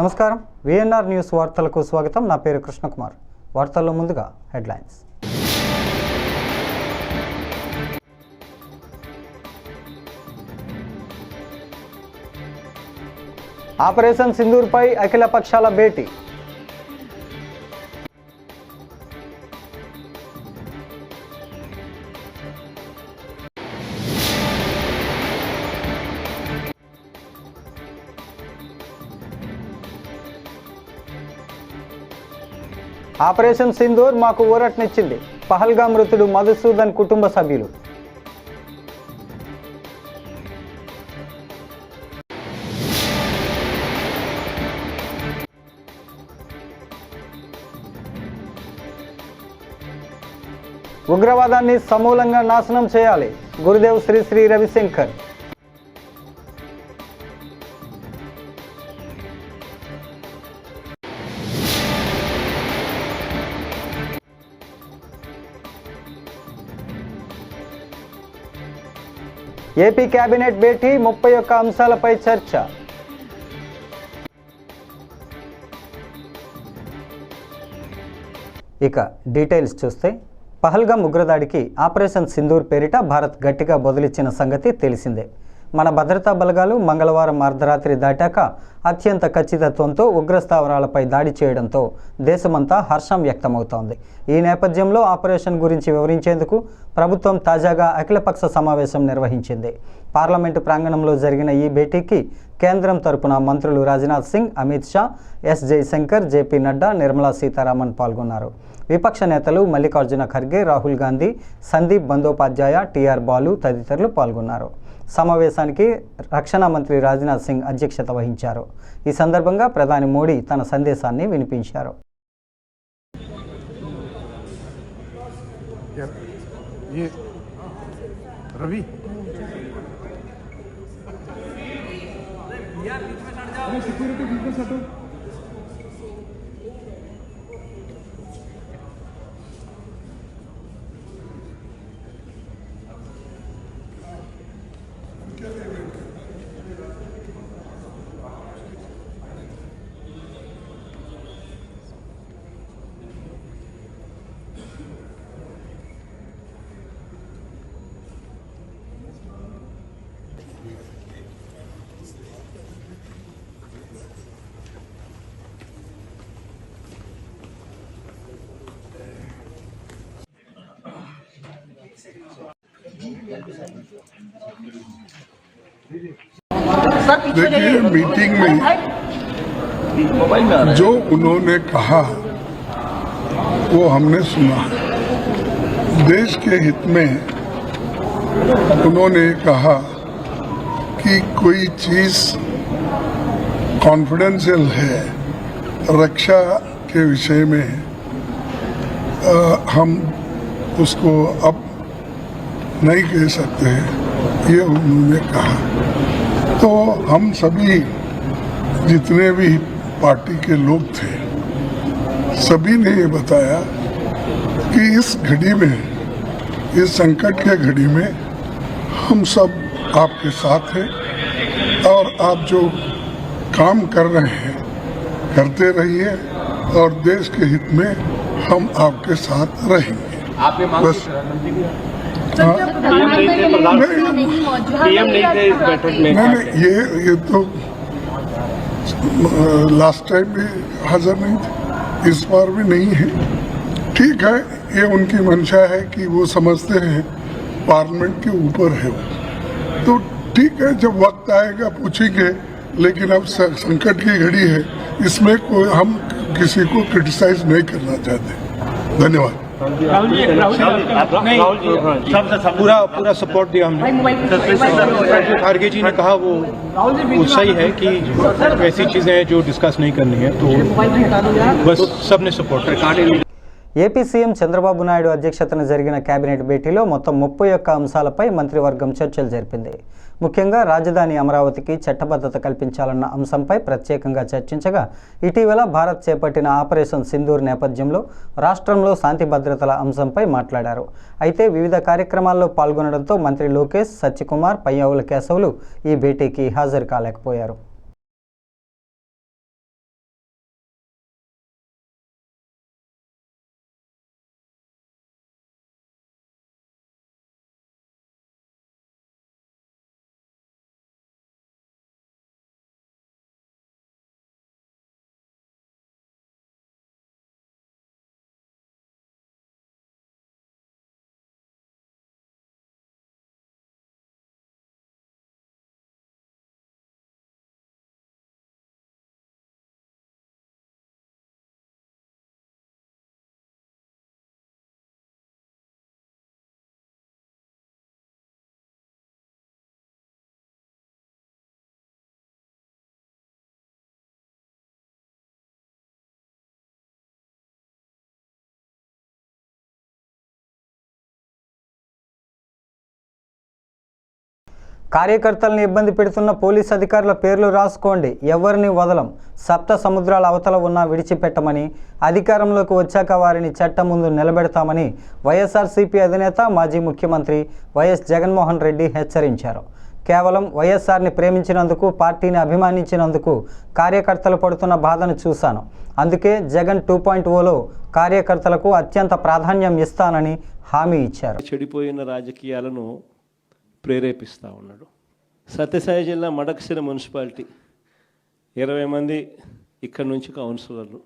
నమస్కారం. VNR news వార్తలకు స్వాగతం. నా పేరు కృష్ణకుమార్. వార్తల్లో ముందుగా హెడ్లైన్స్. ఆపరేషన్ సింధూర్పై అఖిల పక్షాల భేటీ. ఆపరేషన్ సింధూర్ మాకు ఊరటనిచ్చింది. పహల్గా మృతుడు మధుసూదన్ కుటుంబ సభ్యులు. ఉగ్రవాదాన్ని సమూలంగా నాశనం చేయాలి. గురుదేవ్ శ్రీ శ్రీ రవిశంకర్. ఏపీ కేబినెట్ భేటీ ముప్పై ఒక్క అంశాలపై చర్చ. ఇక డీటెయిల్స్ చూస్తే పహల్గామ్ ఉగ్రదాడికి ఆపరేషన్ సింధూర్ పేరిట భారత్ గట్టిగా బదులిచ్చిన సంగతి తెలిసిందే. మన భద్రతా బలగాలు మంగళవారం అర్ధరాత్రి దాటాక అత్యంత ఖచ్చితత్వంతో ఉగ్రస్థావరాలపై దాడి చేయడంతో దేశమంతా హర్షం వ్యక్తమవుతోంది. ఈ నేపథ్యంలో ఆపరేషన్ గురించి వివరించేందుకు ప్రభుత్వం తాజాగా అఖిలపక్ష సమావేశం నిర్వహించింది. పార్లమెంటు ప్రాంగణంలో జరిగిన ఈ భేటీకి కేంద్రం తరపున మంత్రులు రాజ్నాథ్ సింగ్ అమిత్ షా ఎస్ జైశంకర్ జేపీ నడ్డా నిర్మలా సీతారామన్ పాల్గొన్నారు. విపక్ష నేతలు మల్లికార్జున ఖర్గే రాహుల్ గాంధీ సందీప్ బందోపాధ్యాయ టీఆర్ బాలు తదితరులు పాల్గొన్నారు. సమావేశానికి రక్షణ మంత్రి రాజ్నాథ్ సింగ్ అధ్యక్షత వహించారు. ఈ సందర్భంగా ప్రధాని మోడీ తన సందేశాన్ని వినిపించారు. సెక్యూరిటీ देखिए मीटिंग में जो उन्होंने कहा वो हमने सुना। देश के हित में उन्होंने कहा कि कोई चीज़ कॉन्फिडेंशियल है रक्षा के विषय में अ, हम उसको अब नहीं कह सकते ये उन्होंने कहा। तो हम सभी जितने भी पार्टी के लोग थे सभी ने ये बताया कि इस घड़ी में इस संकट के घड़ी में हम सब आपके साथ हैं और आप जो काम कर रहे हैं करते रहिए और देश के हित में हम आपके साथ रहेंगे। आपने मांग बस। नहीं थे इस बैठक में नहीं, ये ये तो लास्ट टाइम भी हाजिर नहीं थे, इस बार भी नहीं है, ठीक है, ये उनकी मंशा है कि वो समझते हैं, पार्लियामेंट के ऊपर है। वो तो ठीक है, जब वक्त आएगा, पूछेंगे, लेकिन अब संकट की घड़ी है, इसमें कोई हम किसी को क्रिटिसाइज नहीं करना चाहते। धन्यवाद। राहुल जी राहुल जी राहुल जी सब पूरा पूरा सपोर्ट दिया हमने जो खारगे जी ने कहा वो वो सही है कि ऐसी चीजें हैं जो डिस्कस नहीं करनी है तो बस सबने सपोर्ट किया ఏపీ సీఎం చంద్రబాబు నాయుడు అధ్యక్షతన జరిగిన కేబినెట్ భేటీలో మొత్తం ముప్పై ఒక్క అంశాలపై మంత్రివర్గం చర్చలు జరిపింది ముఖ్యంగా రాజధాని అమరావతికి చట్టబద్ధత కల్పించాలన్న అంశంపై ప్రత్యేకంగా చర్చించగా ఇటీవల భారత్ చేపట్టిన ఆపరేషన్ సింధూర్ నేపథ్యంలో రాష్ట్రంలో శాంతి భద్రతల అంశంపై మాట్లాడారు. అయితే వివిధ కార్యక్రమాల్లో పాల్గొనడంతో మంత్రి లోకేష్ సత్యకుమార్ పయ్యావుల కేశవులు ఈ భేటీకి హాజరు కాలేకపోయారు. కార్యకర్తలను ఇబ్బంది పెడుతున్న పోలీస్ అధికారుల పేర్లు రాసుకోండి. ఎవరిని వదలం. సప్త సముద్రాల అవతల ఉన్నా విడిచిపెట్టమని అధికారంలోకి వచ్చాక వారిని చట్టం ముందు నిలబెడతామని వైఎస్ఆర్సీపీ అధినేత మాజీ ముఖ్యమంత్రి వైఎస్ జగన్మోహన్ రెడ్డి హెచ్చరించారు. కేవలం వైఎస్ఆర్ని ప్రేమించినందుకు పార్టీని అభిమానించినందుకు కార్యకర్తలు పడుతున్న బాధను చూశాను. అందుకే జగన్ టూ పాయింట్ ఓలో కార్యకర్తలకు అత్యంత ప్రాధాన్యం ఇస్తానని హామీ ఇచ్చారు. చెడిపోయిన రాజకీయాలను ప్రేరేపిస్తూ ఉన్నాడు. సత్యసాయి జిల్లా మడకసిర మున్సిపాలిటీ. ఇరవై మంది ఇక్కడ నుంచి కౌన్సిలర్లు.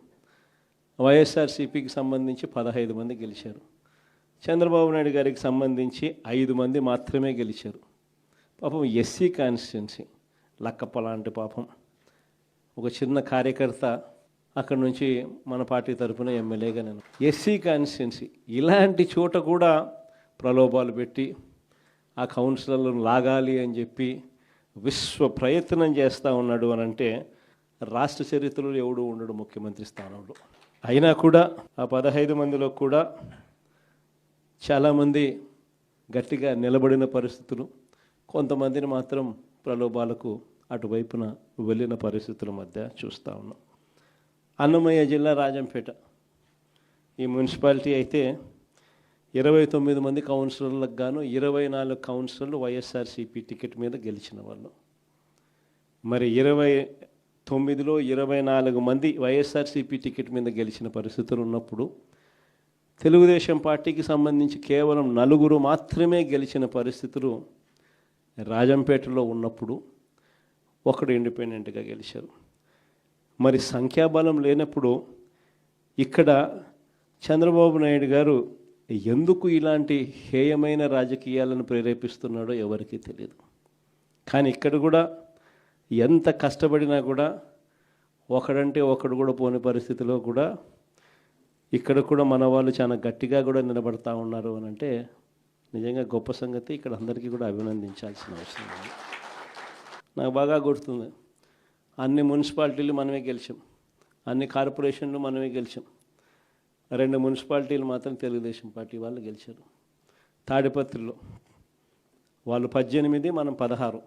వైఎస్ఆర్సీపీకి సంబంధించి పదహైదు మంది గెలిచారు. చంద్రబాబు నాయుడు గారికి సంబంధించి ఐదు మంది మాత్రమే గెలిచారు. పాపం ఎస్సీ కాన్స్టిట్యున్సీ. లక్కప్ప లాంటి పాపం. ఒక చిన్న కార్యకర్త అక్కడ నుంచి మన పార్టీ తరఫున ఎమ్మెల్యేగా నేను ఎస్సీ కాన్స్టిట్యున్సీ. ఇలాంటి చోట కూడా ప్రలోభాలు పెట్టి ఆ కౌన్సిలర్లను లాగాలి అని చెప్పి విశ్వ ప్రయత్నం చేస్తూ ఉన్నాడు అని అంటే రాష్ట్ర చరిత్రలో ఎవడు ఉండడు ముఖ్యమంత్రి స్థానంలో. అయినా కూడా ఆ పదహైదు మందిలో కూడా చాలామంది గట్టిగా నిలబడిన పరిస్థితులు కొంతమందిని మాత్రం ప్రలోభాలకు అటువైపున వెళ్ళిన పరిస్థితుల మధ్య చూస్తూ ఉన్నాం. అన్నమయ్య జిల్లా రాజంపేట ఈ మున్సిపాలిటీ అయితే ఇరవై తొమ్మిది మంది కౌన్సిలర్లకు గాను ఇరవై నాలుగు కౌన్సిలర్లు వైఎస్ఆర్సీపీ టికెట్ మీద గెలిచిన వాళ్ళు. మరి ఇరవై తొమ్మిదిలో ఇరవై నాలుగు మంది వైఎస్ఆర్సీపీ టికెట్ మీద గెలిచిన పరిస్థితులు ఉన్నప్పుడు తెలుగుదేశం పార్టీకి సంబంధించి కేవలం నలుగురు మాత్రమే గెలిచిన పరిస్థితులు రాజంపేటలో ఉన్నప్పుడు ఒకడు ఇండిపెండెంట్గా గెలిచారు. మరి సంఖ్యాబలం లేనప్పుడు ఇక్కడ చంద్రబాబు నాయుడు గారు ఎందుకు ఇలాంటి హేయమైన రాజకీయాలను ప్రేరేపిస్తున్నాడో ఎవరికీ తెలియదు కానీ ఇక్కడ కూడా ఎంత కష్టపడినా కూడా ఒకడంటే ఒకడు కూడా పోని పరిస్థితిలో కూడా ఇక్కడ కూడా మన వాళ్ళు చాలా గట్టిగా కూడా నిలబడతా ఉన్నారు అని అంటే నిజంగా గొప్ప సంగతి. ఇక్కడ అందరికీ కూడా అభినందించాల్సిన అవసరం ఉంది. నాకు బాగా గుర్తుంది. అన్ని మున్సిపాలిటీలు మనమే గెలిచాం. అన్ని కార్పొరేషన్లు మనమే గెలిచాం. రెండు మున్సిపాలిటీలు మాత్రం తెలుగుదేశం పార్టీ వాళ్ళు గెలిచారు. తాడిపత్రిలో వాళ్ళు పద్దెనిమిది మనం పదహారు.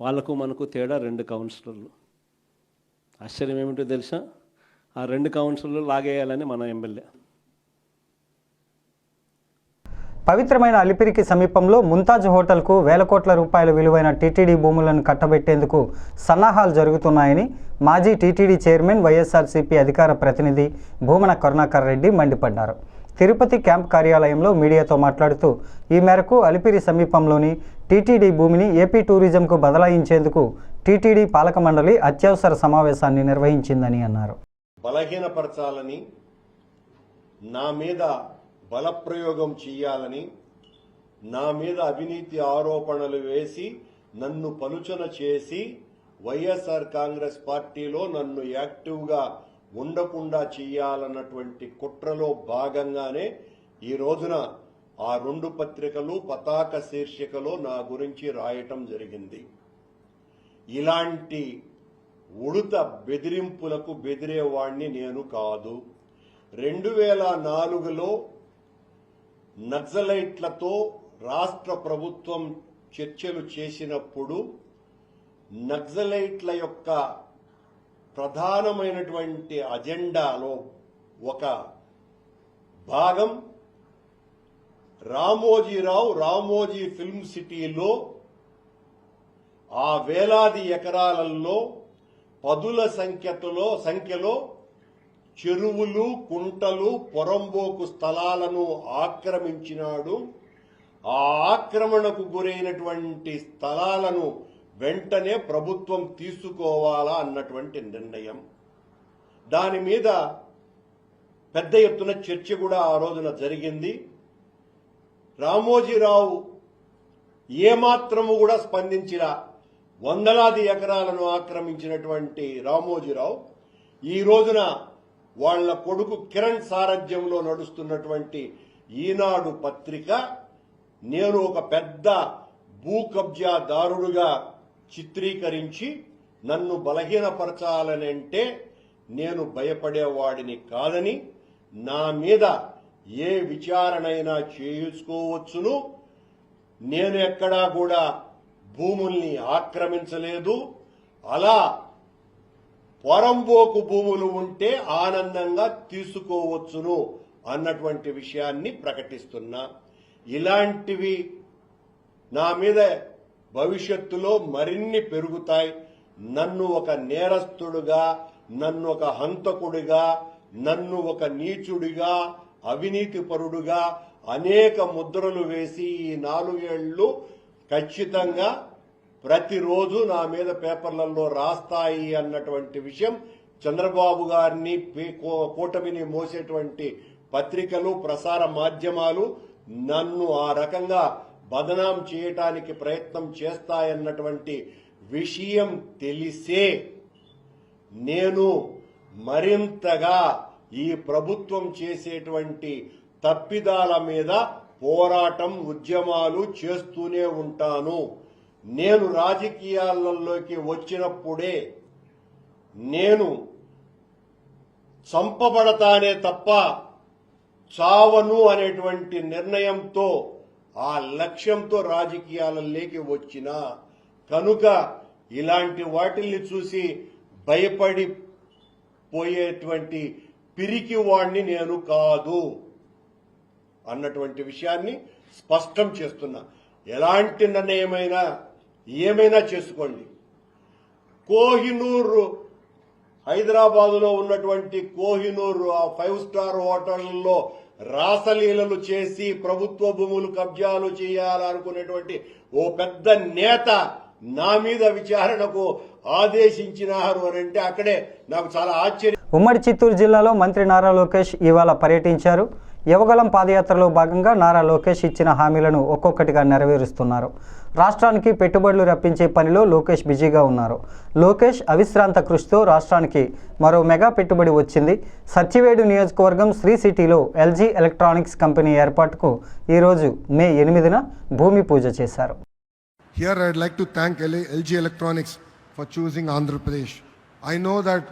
వాళ్ళకు మనకు తేడా రెండు కౌన్సిలర్లు. ఆశ్చర్యం ఏమిటో తెలుసా? ఆ రెండు కౌన్సిలర్లు లాగేయాలని మన ఎమ్మెల్యే. పవిత్రమైన అలిపిరికి సమీపంలో ముంతాజ్ హోటల్కు వేల కోట్ల రూపాయల విలువైన టీటీడీ భూములను కట్టబెట్టేందుకు సన్నాహాలు జరుగుతున్నాయని మాజీ టీటీడీ చైర్మన్ వైఎస్ఆర్సీపీ అధికార ప్రతినిధి భూమన కరుణాకర్ రెడ్డి మండిపడ్డారు. తిరుపతి క్యాంప్ కార్యాలయంలో మీడియాతో మాట్లాడుతూ ఈ మేరకు అలిపిరి సమీపంలోని టీటీడీ భూమిని ఏపీ టూరిజంకు బదలాయించేందుకు టీటీడీ పాలక మండలి అత్యవసర సమావేశాన్ని నిర్వహించిందని అన్నారు. బలహీనపరచాలని నా మీద బలప్రయోగం చెయ్యాలని నా మీద అవినీతి ఆరోపణలు వేసి నన్ను పలుచన చేసి వైఎస్ఆర్ కాంగ్రెస్ పార్టీలో నన్ను యాక్టివ్గా ఉండకుండా చెయ్యాలన్నటువంటి కుట్రలో భాగంగానే ఈ రోజున ఆ రెండు పత్రికలు పతాక శీర్షికలో నా గురించి రాయటం జరిగింది. ఇలాంటి ఉడుత బెదిరింపులకు బెదిరేవాణ్ణి నేను కాదు. రెండు వేల నాలుగులో నక్సలైట్లతో రాష్ట్ర ప్రభుత్వం చర్చలు చేసినప్పుడు నక్సలైట్ల యొక్క ప్రధానమైనటువంటి అజెండాలో ఒక భాగం రామోజీరావు రామోజీ ఫిల్మ్ సిటీలో ఆ వేలాది ఎకరాలలో పదుల సంఖ్యలో సంఖ్యలో చెరువులు కుంటలు పొరంబోకు స్థలాలను ఆక్రమించినాడు. ఆ ఆక్రమణకు గురైనటువంటి స్థలాలను వెంటనే ప్రభుత్వం తీసుకోవాలా అన్నటువంటి నిర్ణయం. దాని మీద పెద్ద ఎత్తున చర్చ కూడా ఆ రోజున జరిగింది. రామోజీరావు ఏమాత్రము కూడా స్పందించిన వందలాది ఎకరాలను ఆక్రమించినటువంటి రామోజీరావు ఈ రోజున వాళ్ళ కొడుకు కిరణ్ సారథ్యంలో నడుస్తున్నటువంటి ఈనాడు పత్రిక నేను ఒక పెద్ద భూ కబ్జాదారుడుగా చిత్రీకరించి నన్ను బలహీనపరచాలని అంటే నేను భయపడేవాడిని కాదని నా మీద ఏ విచారణైనా చేసుకోవచ్చును నేను ఎక్కడా కూడా భూముల్ని ఆక్రమించలేదు. అలా పొరంబోకు భూములు ఉంటే ఆనందంగా తీసుకోవచ్చును అన్నటువంటి విషయాన్ని ప్రకటిస్తున్నా. ఇలాంటివి నా మీద భవిష్యత్తులో మరిన్ని పెరుగుతాయి. నన్ను ఒక నేరస్తుడుగా నన్ను ఒక హంతకుడిగా నన్ను ఒక నీచుడిగా అవినీతిపరుడుగా అనేక ముద్రలు వేసి ఈ నాలుగేళ్ళు ఖచ్చితంగా ప్రతిరోజు నా మీద పేపర్లలో రాస్తాయి అన్నటువంటి విషయం చంద్రబాబు గారిని పే- కూటమిని మోసేటువంటి పత్రికలు ప్రసార మాధ్యమాలు నన్ను ఆ రకంగా బదనాం చేయటానికి ప్రయత్నం చేస్తాయన్నటువంటి విషయం తెలిసే నేను మరింతగా ఈ ప్రభుత్వం చేసేటువంటి తప్పిదాల మీద పోరాటం ఉద్యమాలు చేస్తూనే ఉంటాను. నేను రాజకీయాలలోకి వచ్చినప్పుడే నేను చంపబడతానే తప్ప చావను అనేటువంటి నిర్ణయంతో ఆ లక్ష్యంతో రాజకీయాలలోకి వచ్చిన కనుక ఇలాంటి వాటిల్ని చూసి భయపడి పోయేటువంటి పిరికి వాణ్ణి నేను కాదు అన్నటువంటి విషయాన్ని స్పష్టం చేస్తున్నా. ఎలాంటి నిర్ణయమైనా ఏమైనా చేసుకోండి. కోహినూర్ హైదరాబాదులో ఉన్నటువంటి కోహినూర్ ఆ ఫైవ్ స్టార్ హోటళ్ళలో రాసలీలలు చేసి ప్రభుత్వ భూములు కబ్జాలు చేయాలనుకునేటువంటి ఓ పెద్ద నేత నా మీద విచారణకు ఆదేశించినారు అని అంటే అక్కడే నాకు చాలా ఆశ్చర్యం. ఉమ్మడి చిత్తూరు జిల్లాలో మంత్రి నారా లోకేష్ ఇవాళ పర్యటించారు. యువగలం పాదయాత్రలో భాగంగా నారా లోకేష్ ఇచ్చిన హామీలను ఒక్కొక్కటిగా నెరవేరుస్తున్నారు. రాష్ట్రానికి పెట్టుబడులు రప్పించే పనిలో లోకేష్ బిజీగా ఉన్నారు. లోకేష్ అవిశ్రాంత కృషితో రాష్ట్రానికి మరో మెగా పెట్టుబడి వచ్చింది. సర్చివేడు నియోజకవర్గం శ్రీ సిటీలో ఎల్జీ ఎలక్ట్రానిక్స్ కంపెనీ ఏర్పాటుకు ఈరోజు మే ఎనిమిదిన భూమి పూజ చేశారు. Here I'd like to thank LG electronics for choosing Andhra Pradesh I know that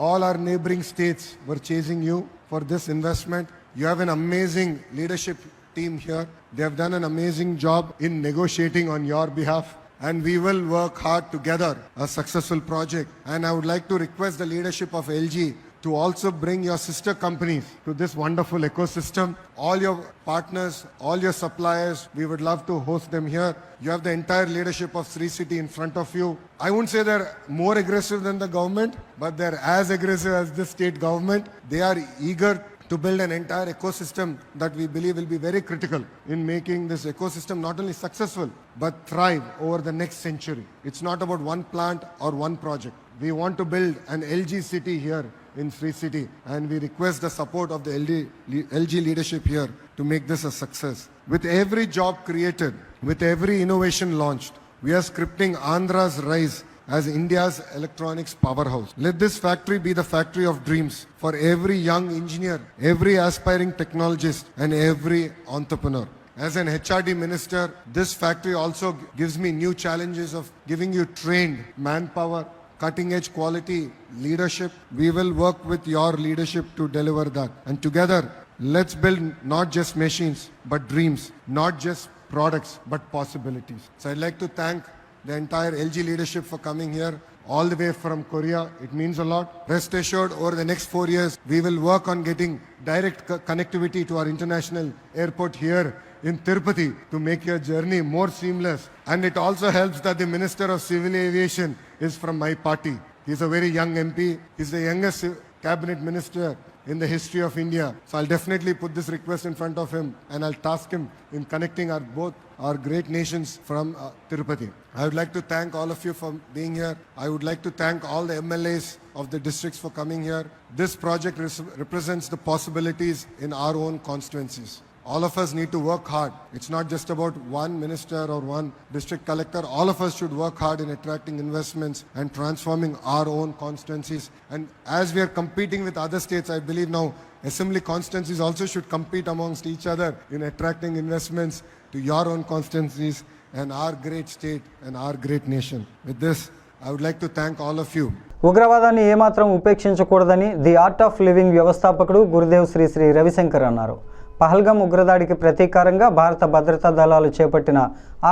all our neighbouring states for chasing you for this investment you have amazing leadership team here. They have done an amazing job in negotiating on your behalf. And we will work hard together a successful project. And I would like to request the leadership of LG to also bring your sister companies to this wonderful ecosystem. All your partners, all your suppliers, we would love to host them here. You have the entire leadership of Sri City in front of you. I wouldn't say they're more aggressive than the government, but they're as aggressive as the state government. They are eager to build an entire ecosystem that we believe will be very critical in making this ecosystem not only successful but thrive over the next century. It's not about one plant or one project. We want to build an LG city here in Free City and we request the support of the LD, LG leadership here to make this a success. With every job created, with every innovation launched, we are scripting Andhra's rise as India's electronics powerhouse. Let this factory be the factory of dreams for every young engineer, every aspiring technologist, and every entrepreneur. As an HRD minister, this factory also gives me new challenges of giving you trained manpower, cutting edge quality leadership. We will work with your leadership to deliver that. And together, let's build not just machines, but dreams, not just products, but possibilities. So I'd like to thank the entire LG leadership for coming here all the way from Korea. It means a lot. Rest assured, over the next four years, we will work on getting direct co- connectivity to our international airport here in Tirupati to make your journey more seamless. And it also helps that the Minister of Civil Aviation is from my party. He's a very young MP. He's the youngest cabinet minister in the history of India. So I'll definitely put this request in front of him and I'll task him in connecting our both our great nations from uh, Tirupati. I would like to thank all of you for being here. I would like to thank all the MLAs of the districts for coming here. This project res- represents the possibilities in our own constituencies. All of us need to work hard. It's not just about one minister or one district collector. All of us should work hard in attracting investments and transforming our own constituencies. And as we are competing with other states, I believe now assembly constituencies also should compete amongst each other in attracting investments to your own constituencies and our great state and our great nation. With this, I would like to thank all of you. ఉగ్రవాదాన్ని ఏమాత్రం ఉపేక్షించకూడదని the art of living వ్యవస్థాపకుడు గురుదేవ్ శ్రీ శ్రీ రవిశంకర్ అన్నారు పహల్గం ఉగ్రదాడికి ప్రతీకారంగా భారత భద్రతా దళాలు చేపట్టిన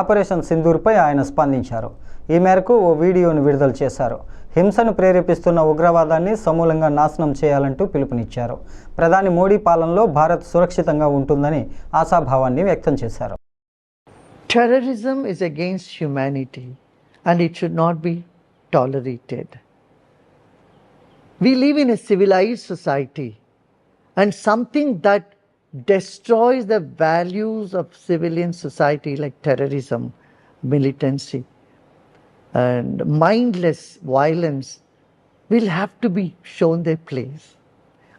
operation సింధూర్పై ఆయన స్పందించారు. ఈ మేరకు ఓ వీడియోను విడుదల చేశారు. హింసను ప్రేరేపిస్తున్న ఉగ్రవాదాన్ని సమూలంగా నాశనం చేయాలంటూ పిలుపునిచ్చారు. ప్రధాని మోడీ పాలనలో భారత్ సురక్షితంగా ఉంటుందని ఆశాభావాన్ని వ్యక్తం చేశారు. Terrorism is against humanity and it should not be tolerated we live in a civilised society and something that destroys the values of civilian society like terrorism, militancy, and mindless violence will have to be shown their place.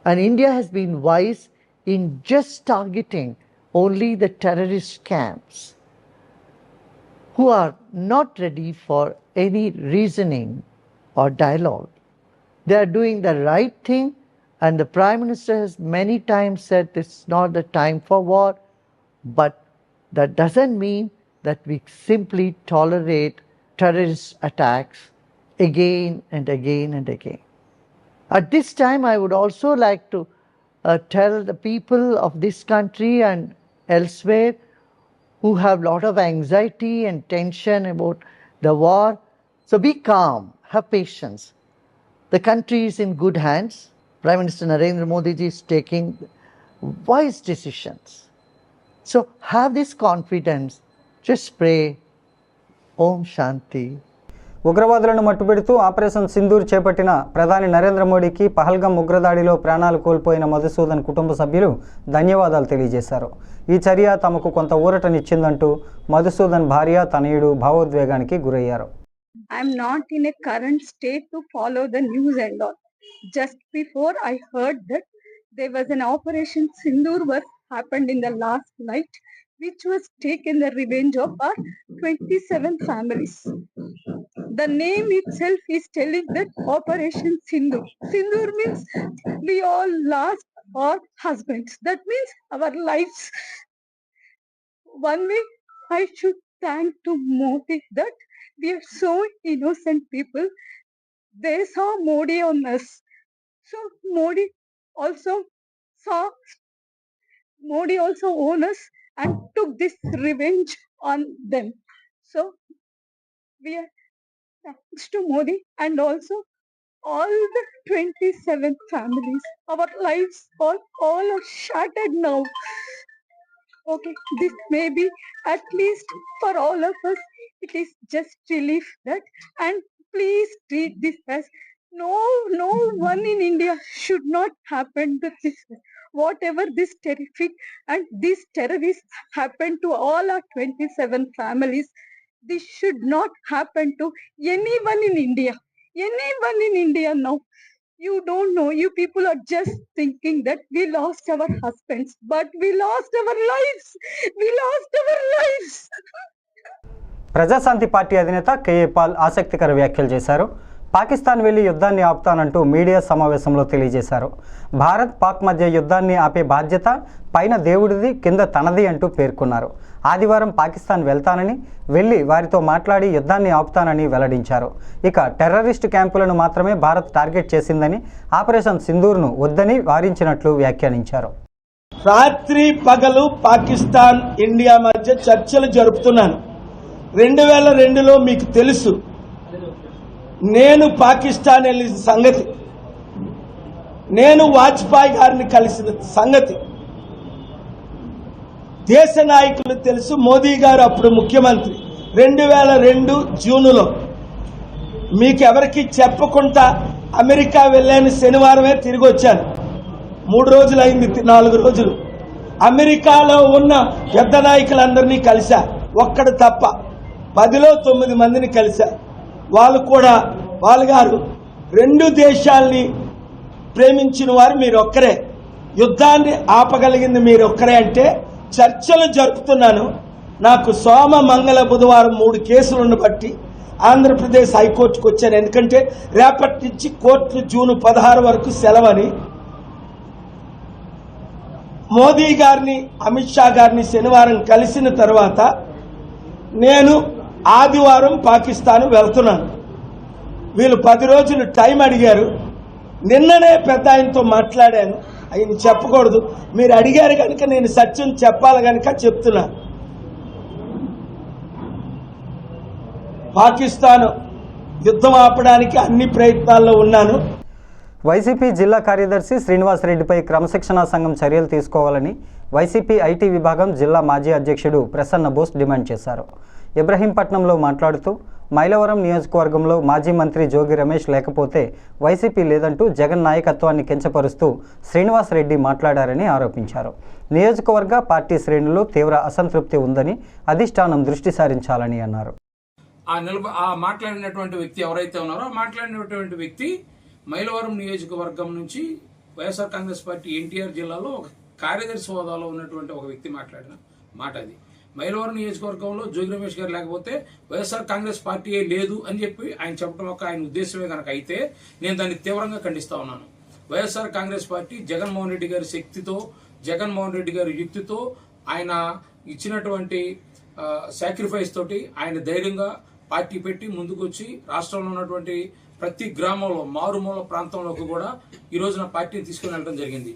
And India has been wise in just targeting only the terrorist camps who are not ready for any reasoning or dialogue. They are doing the right thing, and the Prime Minister has many times said it's not the time for war, but that doesn't mean that we simply tolerate terrorist attacks again and again and again. At this time, I would also like to uh, tell the people of this country and elsewhere who have a lot of anxiety and tension about the war. So be calm, have patience. The country is in good hands. Prime Minister Narendra Modi is taking wise decisions. So have this confidence. Just pray. Om Shanti. ఉగ్రవాదులను మట్టుపెడుతూ operation Sindoor చేపట్టిన ప్రధాని నరేంద్ర మోడీకి పహల్గం ఉగ్రదాడిలో ప్రాణాలు కోల్పోయిన మధుసూదన్ కుటుంబ సభ్యులు ధన్యవాదాలు తెలియజేశారు ఈ చర్య తమకు కొంత ఊరటనిచ్చిందంటూ మధుసూదన్ భార్య తనయుడు భావోద్వేగానికి గురయ్యారు I'm not in a current state to follow the news and Just before I heard that there was an operation Sindoor was happened in the last night, which was taken the revenge of our 27 families. The name itself is telling that Operation Sindoor. Sindoor means we all lost our husbands. That means our lives. One way I should thank to Modi that we are so innocent people. They saw Modi on us. So Modi also saw Modi also owned us and took this revenge on them. So we are thanks to Modi and also all the 27 families. Our lives all, all are shattered now. Okay, this may be at least for all of us, it is just relief that and please treat this as no no one in India should not happen this whatever this terrific and these terrorists happened to all our 27 families. This should not happen to anyone in India. Anyone in India now. You don't know. You people are just thinking that we lost our husbands but we lost our lives. We lost our lives Praja Shanti party అధినేత KA Paul ఆసక్తికర వ్యాఖ్యలు చేశారు. పాకిస్తాన్ వెళ్ళి యుద్ధాన్ని ఆపుతానంటూ media సమావేశంలో తెలియజేశారు. భారత్ పాక్ మధ్య యుద్ధాన్ని ఆపే బాధ్యత పైన దేవుడిది కింద తనది అంటూ పేర్కొన్నారు. ఆదివారం పాకిస్తాన్ వెళ్తానని వెళ్ళి వారితో మాట్లాడి యుద్ధాన్ని ఆపుతానని వెల్లడించారు. ఇక టెర్రరిస్ట్ క్యాంపులను మాత్రమే భారత్ టార్గెట్ చేసిందని ఆపరేషన్ సింధూర్ను వద్దని వారించినట్లు వ్యాఖ్యానించారు. రాత్రి పగలు పాకిస్తాన్ ఇండియా మధ్య చర్చలు జరుపుతున్నాను. రెండు వేల రెండులో మీకు తెలుసు. నేను పాకిస్తాన్ వెళ్ళిన సంగతి. నేను వాజ్పేయి గారిని కలిసిన సంగతి. దేశ నాయకులు తెలుసు మోదీ గారు అప్పుడు ముఖ్యమంత్రి. రెండు వేల రెండు జూనులో. మీకెవరికి చెప్పకుండా అమెరికా వెళ్ళాను శనివారమే తిరిగి వచ్చాను. మూడు రోజులు అయింది నాలుగు రోజులు. అమెరికాలో ఉన్న పెద్ద నాయకులందరినీ కలిశా. ఒక్కడు తప్ప. పదిలో తొమ్మిది మందిని కలిశారు వాళ్ళు కూడా వాళ్ళు గారు రెండు దేశాల్ని ప్రేమించిన వారు మీరు ఒక్కరే యుద్ధాన్ని ఆపగలిగింది మీరు ఒక్కరే అంటే చర్చలు జరుపుతున్నాను. నాకు సోమ మంగళ బుధవారం మూడు కేసులను బట్టి ఆంధ్రప్రదేశ్ హైకోర్టుకు వచ్చాను. ఎందుకంటే రేపటి నుంచి కోర్టు జూన్ పదహారు వరకు సెలవని మోదీ గారిని అమిత్ షా గారిని శనివారం కలిసిన తర్వాత నేను ఆదివారం పాకిస్తాన్ వెళ్తున్నాను. వీళ్ళు పది రోజులు టైం అడిగారు. నిన్ననే పెద్ద ఆయనతో మాట్లాడాను. ఆయన చెప్పకూడదు. మీరు అడిగారు కనుక నేను సత్యం చెప్పాలి కనుక చెప్తున్నా. పాకిస్తాన్ యుద్ధం ఆపడానికి అన్ని ప్రయత్నాల్లో ఉన్నాను. వైసీపీ జిల్లా కార్యదర్శి శ్రీనివాస్ రెడ్డిపై క్రమశిక్షణా సంఘం చర్యలు తీసుకోవాలని వైసీపీ ఐటీ విభాగం జిల్లా మాజీ అధ్యక్షుడు ప్రసన్న బోస్ డిమాండ్ చేశారు. ఇబ్రహీంపట్నంలో మాట్లాడుతూ మైలవరం నియోజకవర్గంలో మాజీ మంత్రి జోగి రమేష్ లేకపోతే వైసీపీ లేదంటూ జగన్ నాయకత్వాన్ని కించపరుస్తూ శ్రీనివాస్ రెడ్డి మాట్లాడారని ఆరోపించారు. నియోజకవర్గ పార్టీ శ్రేణులు తీవ్ర అసంతృప్తి ఉందని అధిష్టానం దృష్టి సారించాలని అన్నారు. ఆ నిలబ ఆ మాట్లాడినటువంటి వ్యక్తి ఎవరైతే ఉన్నారో మాట్లాడినటువంటి వ్యక్తి మైలవరం నియోజకవర్గం నుంచి వైఎస్ఆర్ కాంగ్రెస్ పార్టీ ఎన్టీఆర్ జిల్లాలో ఒక కార్యదర్శి హోదాలో ఉన్నటువంటి ఒక వ్యక్తి మాట్లాడిన మాట అది మైలవరం నియోజకవర్గంలో జోగి రమేష్ గారు లేకపోతే వైఎస్ఆర్ కాంగ్రెస్ పార్టీయే లేదు అని చెప్పి ఆయన చెప్పడం ఒక ఆయన ఉద్దేశమే కనుక అయితే నేను దాన్ని తీవ్రంగా ఖండిస్తా ఉన్నాను. వైఎస్ఆర్ కాంగ్రెస్ పార్టీ జగన్మోహన్ రెడ్డి గారి శక్తితో జగన్మోహన్ రెడ్డి గారి యుక్తితో ఆయన ఇచ్చినటువంటి సాక్రిఫైస్ తోటి ఆయన ధైర్యంగా పార్టీ పెట్టి ముందుకొచ్చి రాష్ట్రంలో ఉన్నటువంటి ప్రతి గ్రామంలో మారుమూల ప్రాంతంలోకి కూడా ఈ రోజున పార్టీని తీసుకుని వెళ్ళడం జరిగింది.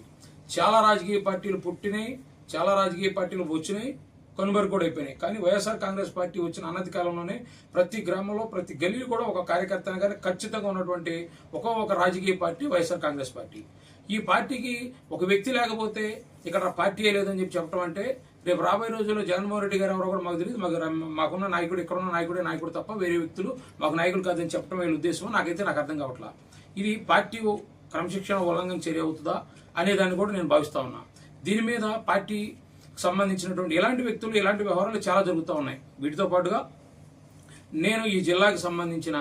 చాలా రాజకీయ పార్టీలు పుట్టినాయి చాలా రాజకీయ పార్టీలు వచ్చినాయి. అయిపోయినాయి కానీ వైఎస్ఆర్ కాంగ్రెస్ పార్టీ వచ్చిన అనతి కాలంలోనే ప్రతి గ్రామంలో ప్రతి గల్లీ కూడా ఒక కార్యకర్తను కానీ ఖచ్చితంగా ఉన్నటువంటి ఒక ఒక రాజకీయ పార్టీ వైఎస్ఆర్ కాంగ్రెస్ పార్టీ. ఈ పార్టీకి ఒక వ్యక్తి లేకపోతే ఇక్కడ పార్టీ లేదని చెప్పి చెప్పడం అంటే రేపు రాబోయే రోజుల్లో జగన్మోహన్ రెడ్డి గారు ఎవరో కూడా మాకు తెలియదు. మాకు మాకున్న నాయకుడు ఇక్కడ ఉన్న నాయకుడే నాయకుడు తప్ప వేరే వ్యక్తులు మాకు నాయకులు కాదని చెప్పడం వీళ్ళ ఉద్దేశం నాకైతే నాకు అర్థం కావట్లా. ఇది పార్టీ క్రమశిక్షణ ఉల్లంఘన చర్య అవుతుందా అనే దాన్ని కూడా నేను భావిస్తా ఉన్నా. దీని మీద పార్టీ సంబంధించినటువంటి ఇలాంటి వ్యక్తులు ఇలాంటి వ్యవహారాలు చాలా జరుగుతూ ఉన్నాయి. వీటితో పాటుగా నేను ఈ జిల్లాకి సంబంధించిన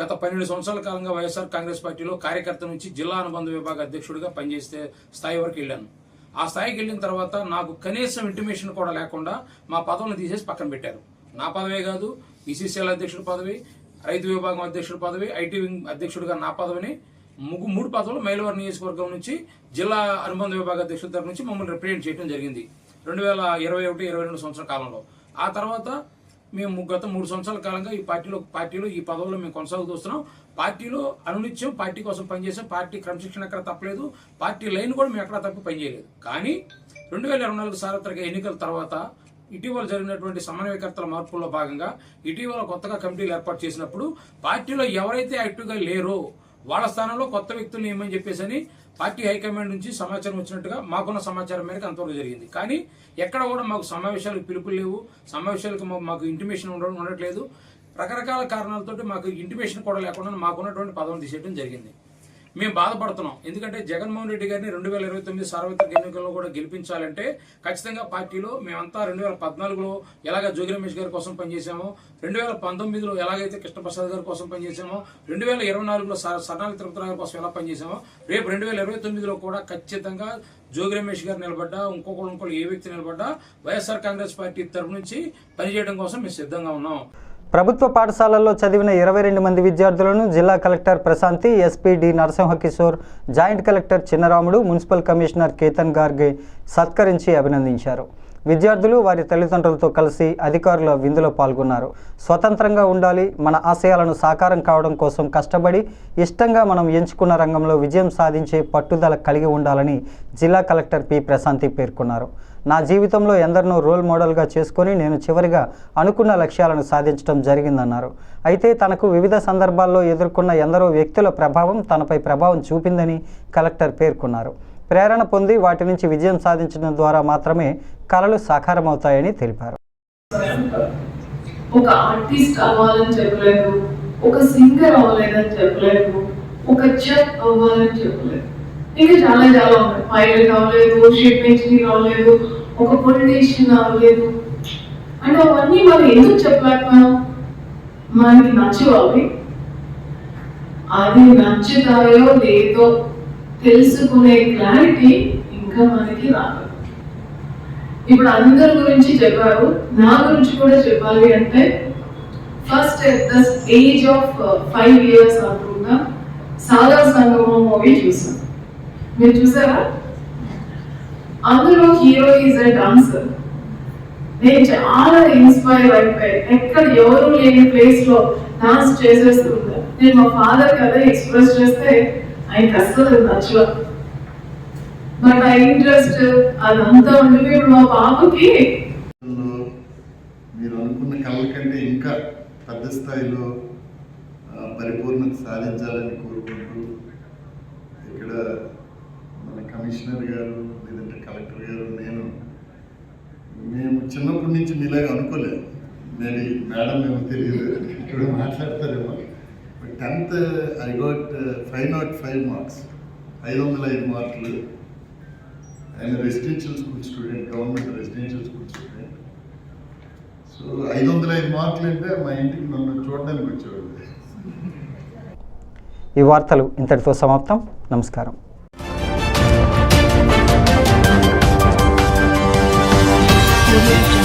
గత పన్నెండు సంవత్సరాల కాలంగా వైఎస్ఆర్ కాంగ్రెస్ పార్టీలో కార్యకర్త నుంచి జిల్లా అనుబంధ విభాగ అధ్యక్షుడిగా పనిచేసే స్థాయి వరకు వెళ్ళాను. ఆ స్థాయికి వెళ్ళిన తర్వాత నాకు కనీసం ఇంటిమేషన్ కూడా లేకుండా మా పదవిని తీసేసి పక్కన పెట్టారు. నా పదవే కాదు బీసీసీఎల్ అధ్యక్షుడి పదవి రైతు విభాగం అధ్యక్షుడి పదవి ఐటీ వింగ్ అధ్యక్షుడిగా నా పదవిని ముగ్గు మూడు పదవులు మైలవరం నియోజకవర్గం నుంచి జిల్లా అనుబంధ విభాగ అధ్యక్షుల తరఫు నుంచి మమ్మల్ని రిప్రజెంట్ చేయడం జరిగింది. రెండు వేల ఇరవై ఒకటి ఇరవై రెండు సంవత్సరాల కాలంలో. ఆ తర్వాత మేము గత మూడు సంవత్సరాల కాలంగా ఈ పార్టీలో పార్టీలో ఈ పదవుల్లో మేము కొనసాగుతూ వస్తున్నాం. పార్టీలో అనునిత్యం పార్టీ కోసం పనిచేసాం పార్టీ క్రమశిక్షణ ఎక్కడ తప్పలేదు. పార్టీ లైన్ కూడా మేము ఎక్కడ తప్పి పనిచేయలేదు కానీ రెండు వేల ఇరవై నాలుగు సార్వత్రిక ఎన్నికల తర్వాత ఇటీవల జరిగినటువంటి సమన్వయకర్తల మార్పుల్లో భాగంగా ఇటీవల కొత్తగా కమిటీలు ఏర్పాటు చేసినప్పుడు పార్టీలో ఎవరైతే యాక్టివ్గా లేరో వాళ్ళ స్థానంలో కొత్త వ్యక్తులు ఏమని చెప్పేసి పార్టీ హైకమాండ్ నుంచి సమాచారం వచ్చినట్టుగా మాకున్న సమాచారం మేరకు అంతవరకు జరిగింది. కానీ ఎక్కడ కూడా మాకు సమావేశాలకు పిలుపులు లేవు. సమావేశాలకు మాకు ఇంటిమేషన్ ఉండడం ఉండట్లేదు. రకరకాల కారణాలతో మాకు ఇంటిమేషన్ కూడా లేకుండా మాకున్నటువంటి పదవులు తీసేయడం జరిగింది. మేము బాధపడుతున్నాం. ఎందుకంటే జగన్మోహన్ రెడ్డి గారిని రెండు వేల ఇరవై తొమ్మిది సార్వత్రిక ఎన్నికల్లో కూడా గెలిపించాలంటే ఖచ్చితంగా పార్టీలో మేమంతా రెండు వేల పద్నాలుగులో ఎలాగ జోగి రమేష్ గారి కోసం పనిచేసామో రెండు వేల పంతొమ్మిదిలో ఎలాగైతే కృష్ణప్రసాద్ గారి కోసం పనిచేసామో రెండు వేల ఇరవై నాలుగులో స- సర్నాలి తిరుపతి గారి కోసం ఎలా పనిచేసామో రేపు రెండు వేల ఇరవై తొమ్మిదిలో కూడా ఖచ్చితంగా జోగి రమేష్ గారు నిలబడ్డా ఇంకొకరు ఇంకొకరు ఏ వ్యక్తి నిలబడ్డా వైఎస్ఆర్ కాంగ్రెస్ పార్టీ తరపు నుంచి పనిచేయడం కోసం మేము సిద్ధంగా ఉన్నాం. ప్రభుత్వ పాఠశాలల్లో చదివిన ఇరవై రెండు మంది విద్యార్థులను జిల్లా collector Prashanti SP D Narasimhakishore joint collector Chinnaramudu municipal commissioner Ketan Garge సత్కరించి అభినందించారు. విద్యార్థులు వారి తల్లిదండ్రులతో కలిసి అధికారుల విందులో పాల్గొన్నారు. స్వతంత్రంగా ఉండాలి మన ఆశయాలను సాకారం కావడం కోసం కష్టపడి ఇష్టంగా మనం ఎంచుకున్న రంగంలో విజయం సాధించే పట్టుదల కలిగి ఉండాలని జిల్లా కలెక్టర్ పి. ప్రశాంతి పేర్కొన్నారు. నా జీవితంలో ఎందరినో రోల్ మోడల్గా చేసుకొని నేను చివరిగా అనుకున్న లక్ష్యాలను సాధించడం జరిగిందన్నారు. అయితే తనకు వివిధ సందర్భాల్లో ఎదుర్కొన్న ఎందరో వ్యక్తుల ప్రభావం తనపై ప్రభావం చూపిందని కలెక్టర్ పేర్కొన్నారు. ప్రేరణ పొంది వాటి నుంచి విజయం సాధించడం ద్వారా మాత్రమే కళలు సాకారమవుతాయని తెలిపారు. ఒక ఆర్టిస్ట్ అవ్వాలని చెప్పలేదు ఒక సింగర్ అవ్వలేదని చెప్పలేదు ఒక చెఫ్ అవ్వాలని చెప్పలేదు. ఇంకా చాలా చాలా ఉన్నాయి. పైలట్ అవ్వలేదు షిప్ ఇంజనీర్ అవ్వలేదు ఒక పొలిటీషియన్ అవ్వలేదు. అంటే అవన్నీ మనం ఎందుకు చెప్పలేకపోయాం మనకి నచ్చవాలి అది నచ్చుతాయో లేదో తెలుసుకునే క్లారిటీ ఇంకా మనకి రాదు. ఇప్పుడు అందరి గురించి చెప్పారు. నా గురించి కూడా చెప్పాలి అంటే first the age of five years అనుకుంటా సాగర సంగమం మూవీ చూసాను మీరు చూసారా? అందులో హీరో ఈజ్ అ డాన్సర్ నేను చాలా ఇన్స్పైర్ అయిపోయాను ఎక్కడ ఎవరు లేని ప్లేస్లో డాన్స్ చేసేస్తుంటా నేను మా ఫాదర్ కదా ఎక్స్ప్రెస్ చేస్తే ఆయనకి అస్సలు నచ్చలేదు మరి ఆ ఇంట్రెస్ట్ అదంతా ఉండిపోయి మా పాపకి మీరు అనుకున్న కళల కంటే ఇంకా పెద్ద స్థాయిలో పరిపూర్ణత సాధించాలని కోరుకుంటూ ఇక్కడ మన కమిషనర్ గారు లేదంటే కలెక్టర్ గారు నేను మేము చిన్నప్పటి నుంచి మీలాగా అనుకోలేదు. మేబీ మేడం ఏమో తెలియదు. ఇప్పుడు మాట్లాడతారేమో. Tenth I got five not five marks ఐదు వందల ఐదు మార్కులు. ఆయన residential school student government residential school student so ఐదు వందల ఐదు మార్కులు అంటే మా ఇంటికి నన్ను చూడడానికి వచ్చేవాళ్ళు. ఈ వార్తలు ఇంతటితో సమాప్తం. నమస్కారం. Audio